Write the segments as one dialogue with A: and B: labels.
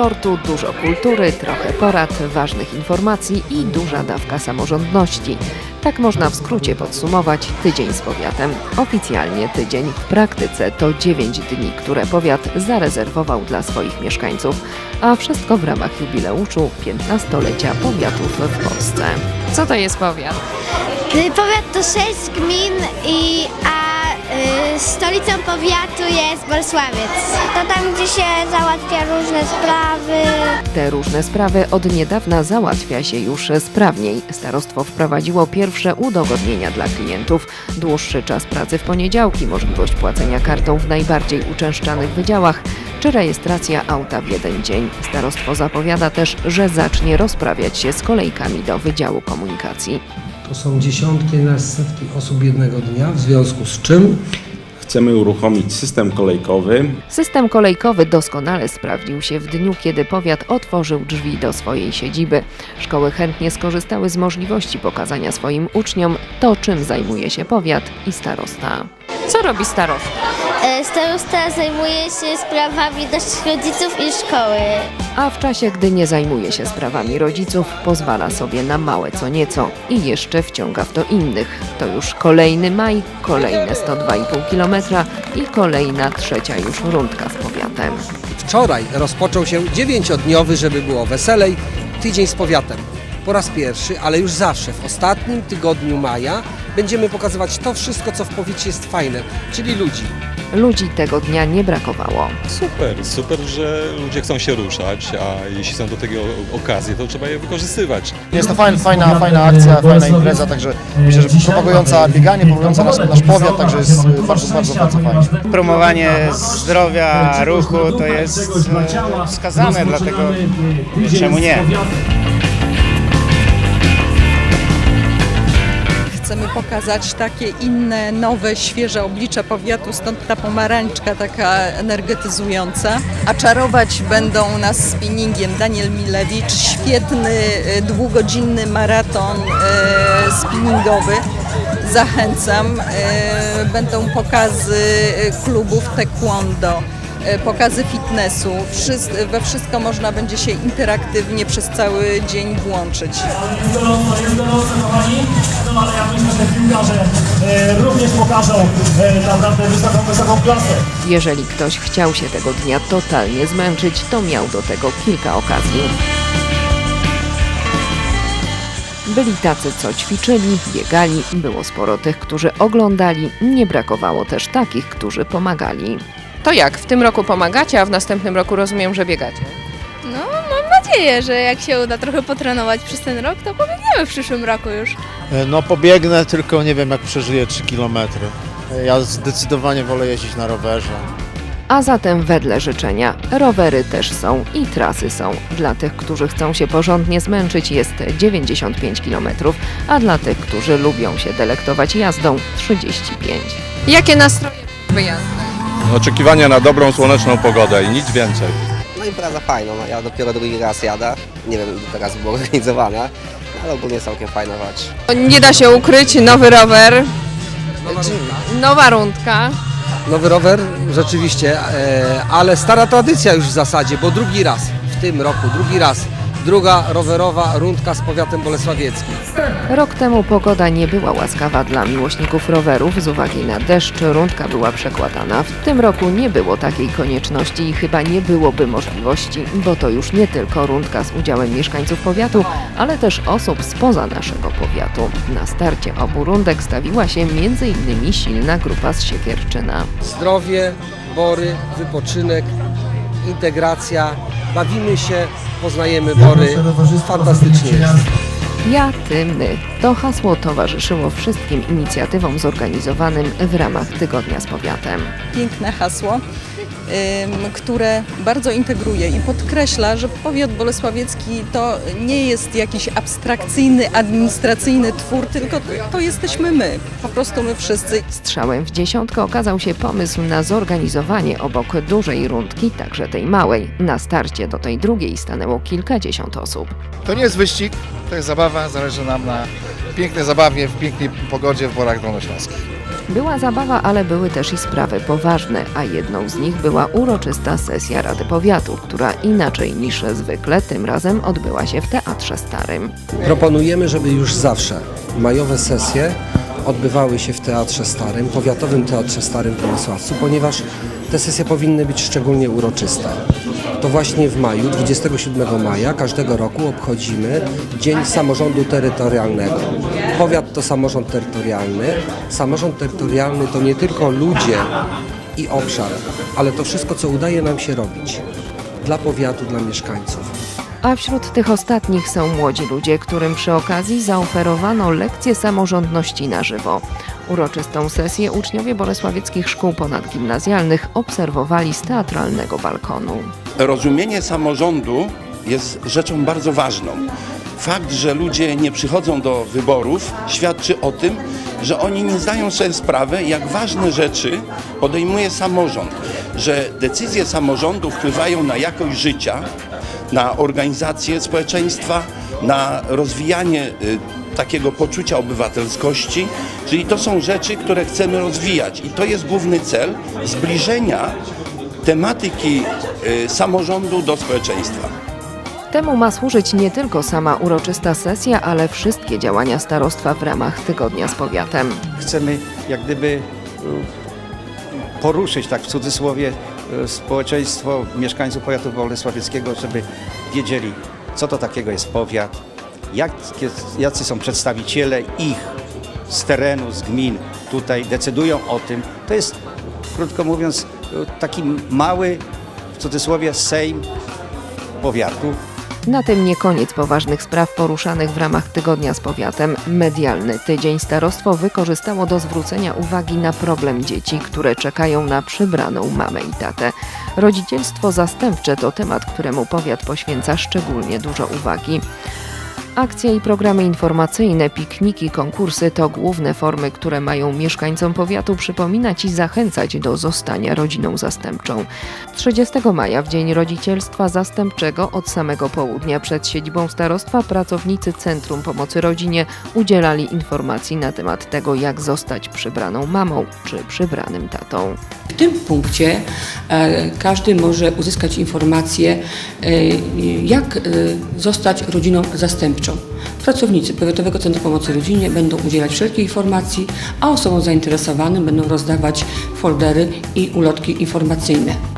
A: Dużo sportu, dużo kultury, trochę porad, ważnych informacji i duża dawka samorządności. Tak można w skrócie podsumować tydzień z powiatem. Oficjalnie tydzień, w praktyce to 9 dni, które powiat zarezerwował dla swoich mieszkańców, a wszystko w ramach jubileuszu 15-lecia powiatów w Polsce. Co to jest powiat?
B: Y, Powiat to sześć gmin, i, a stolicą powiatu jest Bolesławiec. To tam, gdzie się załatwia różne sprawy.
A: Te różne sprawy od niedawna załatwia się już sprawniej. Starostwo wprowadziło pierwsze udogodnienia dla klientów. Dłuższy czas pracy w poniedziałki, możliwość płacenia kartą w najbardziej uczęszczanych wydziałach, czy rejestracja auta w jeden dzień. Starostwo zapowiada też, że zacznie rozprawiać się z kolejkami do Wydziału Komunikacji.
C: To są dziesiątki, na setki osób jednego dnia, w związku z czym
D: Chcemy uruchomić system kolejkowy.
A: System kolejkowy doskonale sprawdził się w dniu, kiedy powiat otworzył drzwi do swojej siedziby. Szkoły chętnie skorzystały z możliwości pokazania swoim uczniom to, czym zajmuje się powiat i starosta. Co robi starosta?
B: E, Starosta zajmuje się sprawami naszych rodziców i szkoły.
A: A w czasie, gdy nie zajmuje się sprawami rodziców, pozwala sobie na małe co nieco i jeszcze wciąga w to innych. To już kolejny maj, kolejne 102,5 km i kolejna trzecia już rundka z powiatem.
C: wczoraj rozpoczął się dziewięciodniowy, żeby było weselej, tydzień z powiatem. Po raz pierwszy, ale już zawsze w ostatnim tygodniu maja będziemy pokazywać to wszystko, co w powiecie jest fajne, czyli ludzi.
A: Ludzi tego dnia nie brakowało.
E: Super, super, że ludzie chcą się ruszać, a jeśli są do tego okazje, to trzeba je wykorzystywać.
F: Jest to fajna, fajna, fajna akcja, fajna impreza, także myślę, że propagująca bieganie, propagująca nasz, nasz powiat, także jest bardzo, bardzo, bardzo fajnie.
G: promowanie zdrowia, ruchu to jest e, wskazane, dlatego czemu nie?
H: Chcemy pokazać takie inne, nowe, świeże oblicza powiatu, stąd ta pomarańczka taka energetyzująca. A czarować będą nas spinningiem Daniel Milewicz, świetny, e, dwugodzinny maraton e, spinningowy. Zachęcam. E, Będą pokazy klubów taekwondo, pokazy fitnessu. We wszystko można będzie się interaktywnie przez cały dzień włączyć.
I: gorąco, jest gorąco kochani, no ale ja myślę, że piłkarze e, również pokażą e, naprawdę wysoką, wysoką klasę.
A: Jeżeli ktoś chciał się tego dnia totalnie zmęczyć, to miał do tego kilka okazji. Byli tacy, co ćwiczyli, biegali, było sporo tych, którzy oglądali, nie brakowało też takich, którzy pomagali. To jak, w tym roku pomagacie, a w następnym roku rozumiem, że biegacie?
J: No, mam nadzieję, że jak się uda trochę potrenować przez ten rok, to pobiegniemy w przyszłym roku już.
F: No pobiegnę, tylko nie wiem jak przeżyję 3 km. Ja zdecydowanie wolę jeździć na rowerze.
A: A zatem wedle życzenia, rowery też są i trasy są. Dla tych, którzy chcą się porządnie zmęczyć jest 95 km, a dla tych, którzy lubią się delektować jazdą 35. Jakie nastroje wyjazdu?
E: Oczekiwania na dobrą, słoneczną pogodę i nic więcej.
K: No impreza fajna, no, ja dopiero drugi raz jadę, nie wiem ile teraz była organizowana, ale ogólnie całkiem fajna rzecz.
A: Nie da się ukryć, nowy rower, nowa rundka.
C: Nowy rower, rzeczywiście, e, ale stara tradycja już w zasadzie, bo drugi raz w tym roku, drugi raz, druga rowerowa rundka z powiatem bolesławieckim.
A: Rok temu pogoda nie była łaskawa dla miłośników rowerów z uwagi na deszcz, rundka była przekładana. W tym roku nie było takiej konieczności i chyba nie byłoby możliwości, bo to już nie tylko rundka z udziałem mieszkańców powiatu, ale też osób spoza naszego powiatu. Na starcie obu rundek stawiła się m.in. silna grupa z Siekierczyna.
C: Zdrowie, bory, wypoczynek, integracja, bawimy się, poznajemy bory, fantastycznie jest.
A: Ja, ty, my. To hasło towarzyszyło wszystkim inicjatywom zorganizowanym w ramach Tygodnia z Powiatem.
H: piękne hasło, które bardzo integruje i podkreśla, że powiat bolesławiecki to nie jest jakiś abstrakcyjny, administracyjny twór, tylko to, jesteśmy my, po prostu my wszyscy.
A: Strzałem w dziesiątkę okazał się pomysł na zorganizowanie obok dużej rundki, także tej małej. Na starcie do tej drugiej stanęło kilkadziesiąt osób.
F: To nie jest wyścig, to jest zabawa, zależy nam na pięknej zabawie, w pięknej pogodzie w Borach Dolnośląskich.
A: Była zabawa, ale były też i sprawy poważne, a jedną z nich była uroczysta sesja Rady Powiatu, która inaczej niż zwykle tym razem odbyła się w Teatrze Starym.
C: Proponujemy, żeby już zawsze majowe sesje odbywały się w Teatrze Starym, Powiatowym Teatrze Starym Bolesławcu, ponieważ te sesje powinny być szczególnie uroczyste. To właśnie w maju, 27 maja każdego roku obchodzimy Dzień Samorządu Terytorialnego. Powiat to samorząd terytorialny. Samorząd terytorialny to nie tylko ludzie i obszar, ale to wszystko, co udaje nam się robić dla powiatu, dla mieszkańców.
A: A wśród tych ostatnich są młodzi ludzie, którym przy okazji zaoferowano lekcje samorządności na żywo. Uroczystą sesję uczniowie bolesławieckich szkół ponadgimnazjalnych obserwowali z teatralnego balkonu.
L: rozumienie samorządu jest rzeczą bardzo ważną. Fakt, że ludzie nie przychodzą do wyborów, świadczy o tym, że oni nie zdają sobie sprawy, jak ważne rzeczy podejmuje samorząd, że decyzje samorządu wpływają na jakość życia, na organizację społeczeństwa, na rozwijanie y, takiego poczucia obywatelskości, czyli to są rzeczy, które chcemy rozwijać i to jest główny cel zbliżenia tematyki y, samorządu do społeczeństwa.
A: Temu ma służyć nie tylko sama uroczysta sesja, ale wszystkie działania starostwa w ramach tygodnia z powiatem.
M: chcemy jak gdyby y, poruszyć, tak w cudzysłowie, społeczeństwo mieszkańców powiatu bolesławieckiego, żeby wiedzieli, co to takiego jest powiat, jak, jacy są przedstawiciele ich z terenu, z gmin tutaj decydują o tym. To jest, krótko mówiąc, y, taki mały, w cudzysłowie, sejm powiatu,
A: Na tym nie koniec poważnych spraw poruszanych w ramach tygodnia z powiatem. Medialny tydzień starostwo wykorzystało do zwrócenia uwagi na problem dzieci, które czekają na przybraną mamę i tatę. Rodzicielstwo zastępcze to temat, któremu powiat poświęca szczególnie dużo uwagi. Akcje i programy informacyjne, pikniki, konkursy to główne formy, które mają mieszkańcom powiatu przypominać i zachęcać do zostania rodziną zastępczą. 30 maja, w Dzień Rodzicielstwa Zastępczego, od samego południa przed siedzibą starostwa, pracownicy Centrum Pomocy Rodzinie udzielali informacji na temat tego, jak zostać przybraną mamą czy przybranym tatą.
N: W tym punkcie e, każdy może uzyskać informację, e, jak e, zostać rodziną zastępczą. Pracownicy Powiatowego Centrum Pomocy Rodzinie będą udzielać wszelkich informacji, a osobom zainteresowanym będą rozdawać foldery i ulotki informacyjne.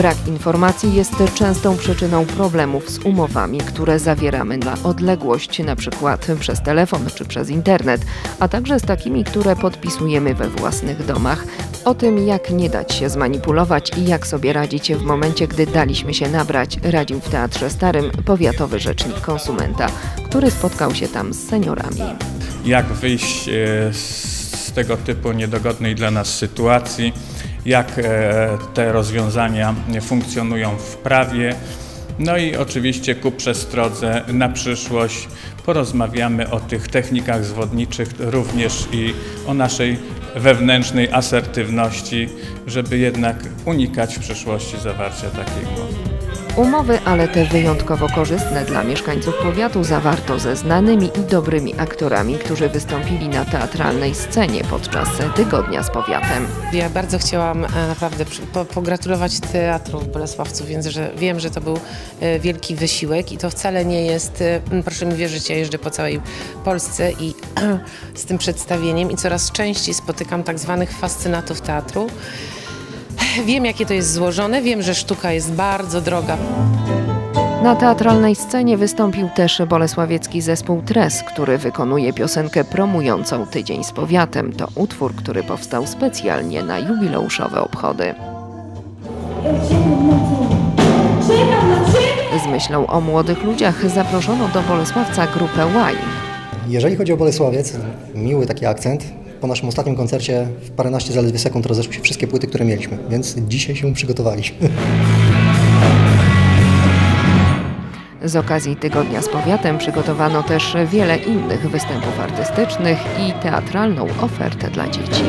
A: Brak informacji jest częstą przyczyną problemów z umowami, które zawieramy na odległość, przykład przez telefon czy przez internet, a także z takimi, które podpisujemy we własnych domach. O tym, jak nie dać się zmanipulować i jak sobie radzić w momencie, gdy daliśmy się nabrać, radził w Teatrze Starym powiatowy rzecznik konsumenta, który spotkał się tam z seniorami.
O: jak wyjść e, z tego typu niedogodnej dla nas sytuacji, jak e, te rozwiązania funkcjonują w prawie. No i oczywiście ku przestrodze na przyszłość porozmawiamy o tych technikach zwodniczych, również i o naszej wewnętrznej asertywności, żeby jednak unikać w przyszłości zawarcia takiej. Umowy,
A: ale te wyjątkowo korzystne dla mieszkańców powiatu zawarto ze znanymi i dobrymi aktorami, którzy wystąpili na teatralnej scenie podczas tygodnia z powiatem.
P: Ja bardzo chciałam e, naprawdę pogratulować teatru w Bolesławcu, więc że wiem, że to był e, wielki wysiłek i to wcale nie jest, e, proszę mi wierzyć, ja jeżdżę po całej Polsce i z tym przedstawieniem i coraz częściej spotykam tak zwanych fascynatów teatru. Wiem, jakie to jest złożone, wiem, że sztuka jest bardzo droga.
A: Na teatralnej scenie wystąpił też bolesławiecki zespół Tres, który wykonuje piosenkę promującą Tydzień z Powiatem. To utwór, który powstał specjalnie na jubileuszowe obchody. Z myślą o młodych ludziach zaproszono do Bolesławca grupę Y.
Q: Jeżeli chodzi o Bolesławiec, miły taki akcent. Po naszym ostatnim koncercie w paręnaście zaledwie sekund rozeszły się wszystkie płyty, które mieliśmy, więc dzisiaj się przygotowaliśmy.
A: Z okazji Tygodnia z Powiatem przygotowano też wiele innych występów artystycznych i teatralną ofertę dla dzieci.